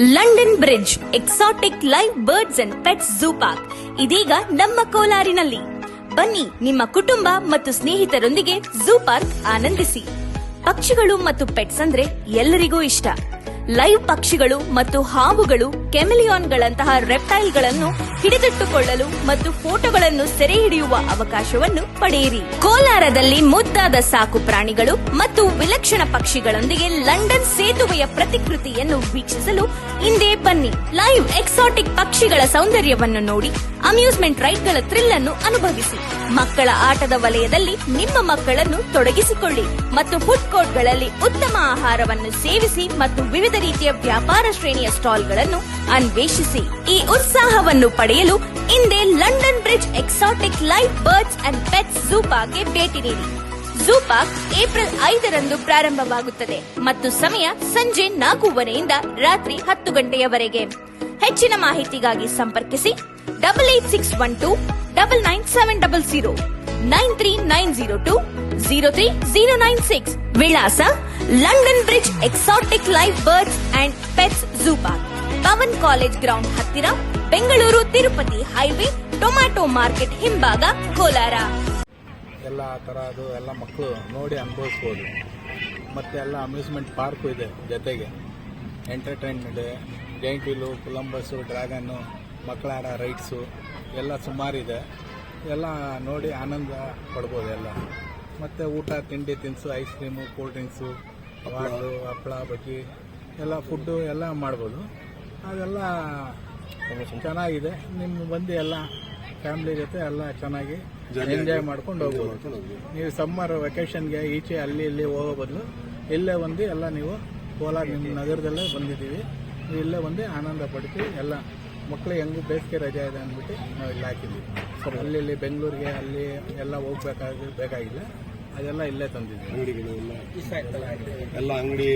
London bridge, exotic live birds and pets zoo park. ಇದೀಗ ನಮ್ಮ ಕೋಲಾರಿನಲ್ಲಿ. ಬನ್ನಿ ನಿಮ್ಮ ಕುಟುಂಬ ಮತ್ತು ಸ್ನೇಹಿತರೊಂದಿಗೆ ಝೂ ಪಾರ್ಕ್ ಆನಂದಿಸಿ. ಪಕ್ಷಿಗಳು ಮತ್ತು ಪೆಟ್ಸ್ ಅಂದ್ರೆ ಎಲ್ಲರಿಗೂ ಇಷ್ಟ. ಲೈವ್ ಪಕ್ಷಿಗಳು ಮತ್ತು ಹಾವುಗಳು ಕೆಮಿಲಿಯಾನ್ಗಳಂತಹ ರೆಪ್ಟೈಲ್ಗಳನ್ನು ಹಿಡಿದಿಟ್ಟುಕೊಳ್ಳಲು ಮತ್ತು ಫೋಟೋಗಳನ್ನು ಸೆರೆ ಹಿಡಿಯುವ ಅವಕಾಶವನ್ನು ಪಡೆಯಿರಿ. ಕೋಲಾರದಲ್ಲಿ ಮುದ್ದಾದ ಸಾಕು ಪ್ರಾಣಿಗಳು ಮತ್ತು ವಿಲಕ್ಷಣ ಪಕ್ಷಿಗಳೊಂದಿಗೆ ಲಂಡನ್ ಸೇತುವೆಯ ಪ್ರತಿಕೃತಿಯನ್ನು ವೀಕ್ಷಿಸಲು ಹಿಂದೆ ಬನ್ನಿ. ಲೈವ್ ಎಕ್ಸಾಟಿಕ್ ಪಕ್ಷಿಗಳ ಸೌಂದರ್ಯವನ್ನು ನೋಡಿ, ಅಮ್ಯೂಸ್ಮೆಂಟ್ ರೈಡ್ಗಳ ಥ್ರಿಲ್ ಅನ್ನು ಅನುಭವಿಸಿ. ಮಕ್ಕಳ ಆಟದ ವಲಯದಲ್ಲಿ ನಿಮ್ಮ ಮಕ್ಕಳನ್ನು ತೊಡಗಿಸಿಕೊಳ್ಳಿ ಮತ್ತು ಫುಡ್ ಕೋರ್ಟ್ಗಳಲ್ಲಿ ಉತ್ತಮ ಆಹಾರವನ್ನು ಸೇವಿಸಿ ಮತ್ತು ವಿವಿಧ ರೀತಿಯ ವ್ಯಾಪಾರ ಶ್ರೇಣಿಯ ಸ್ಟಾಲ್ಗಳನ್ನು ಅನ್ವೇಷಿಸಿ ಈ ಉತ್ಸಾಹವನ್ನು ಪಡೆಯಲು ಹಿಂದೆ London bridge exotic life birds and pets ಝೂಪಾಗೆ ಭೇಟಿ ನೀಡಿ. ಝೂ ಪಾರ್ಕ್ ಏಪ್ರಿಲ್ ಐದರಂದು ಪ್ರಾರಂಭವಾಗುತ್ತದೆ ಮತ್ತು ಸಮಯ ಸಂಜೆ ನಾಲ್ಕೂವರೆಯಿಂದ ರಾತ್ರಿ ಹತ್ತು ಗಂಟೆಯವರೆಗೆ. ಹೆಚ್ಚಿನ ಮಾಹಿತಿಗಾಗಿ ಸಂಪರ್ಕಿಸಿ double eight six one two double nine seven double zero nine three nine zero two zero three zero nine six. ವಿಳಾಸ London bridge exotic life birds and pets zoo park Pavan college ground ಹತ್ತಿರ, Bengaluru Tirupati highway tomato market ಹಿಂಭಾಗ, ಕೋಲಾರ. ಎಲ್ಲ ಥರ ಅದು ಎಲ್ಲ ಮಕ್ಕಳು ನೋಡಿ ಅನುಭವಿಸ್ಬೋದು. ಮತ್ತೆ ಎಲ್ಲ ಅಮ್ಯೂಸ್ಮೆಂಟ್ ಪಾರ್ಕು ಇದೆ ಜೊತೆಗೆ. Entertainment giant wheel Columbus dragon ಮಕ್ಕಳ ಆಡೋ ರೈಡ್ಸು ಎಲ್ಲ ಸುಮಾರಿದೆ. ಎಲ್ಲ ನೋಡಿ ಆನಂದ ಪಡ್ಬೋದು ಎಲ್ಲ. ಮತ್ತು ಊಟ, ತಿಂಡಿ, ತಿನಿಸು ಐಸ್ ಕ್ರೀಮು ಕೂಲ್ ಡ್ರಿಂಕ್ಸು ವಾಟು ಹಪ್ಪಳ ಬಜ್ಜಿ ಎಲ್ಲ ಫುಡ್ಡು ಎಲ್ಲ ಮಾಡ್ಬೋದು. ಅದೆಲ್ಲ ಚೆನ್ನಾಗಿದೆ. ನಿಮ್ಮ ಬಂದು ಎಲ್ಲ ಫ್ಯಾಮಿಲಿ ಜೊತೆ ಎಲ್ಲ ಚೆನ್ನಾಗಿ ಎಂಜಾಯ್ ಮಾಡ್ಕೊಂಡು ಹೋಗ್ಬೋದು. ನೀವು ಸಮ್ಮರ್ ವೆಕೇಷನ್ಗೆ ಈಚೆ ಅಲ್ಲಿ ಇಲ್ಲಿ ಹೋಗೋ ಬದಲು ಇಲ್ಲೇ ಬಂದು ಎಲ್ಲ ನೀವು ಕೋಲಾರ ನಿಮ್ಮ ನಗರದಲ್ಲೇ ಬಂದಿದ್ದೀವಿ. ನೀವು ಇಲ್ಲೇ ಬಂದು ಆನಂದ ಪಡ್ತೀವಿ ಎಲ್ಲ ಮಕ್ಕಳು ಹೆಂಗೂ ಬೇಸಿಗೆ ರಜೆ ಇದೆ ಅಂದ್ಬಿಟ್ಟು ನಾವು ಇಲ್ಲಿ ಹಾಕಿದ್ವಿ ಅಲ್ಲಿ ಇಲ್ಲಿ ಬೆಂಗಳೂರಿಗೆ ಅಲ್ಲಿ ಎಲ್ಲ ಹೋಗ್ಬೇಕಾಗಿ ಬೇಕಾಗಿಲ್ಲ. ಅದೆಲ್ಲ ಇಲ್ಲೇ ತಂದಿದ್ದೀವಿ. ಅಂಗಡಿಗಳು ಎಲ್ಲ ಎಲ್ಲ ಅಂಗಡಿ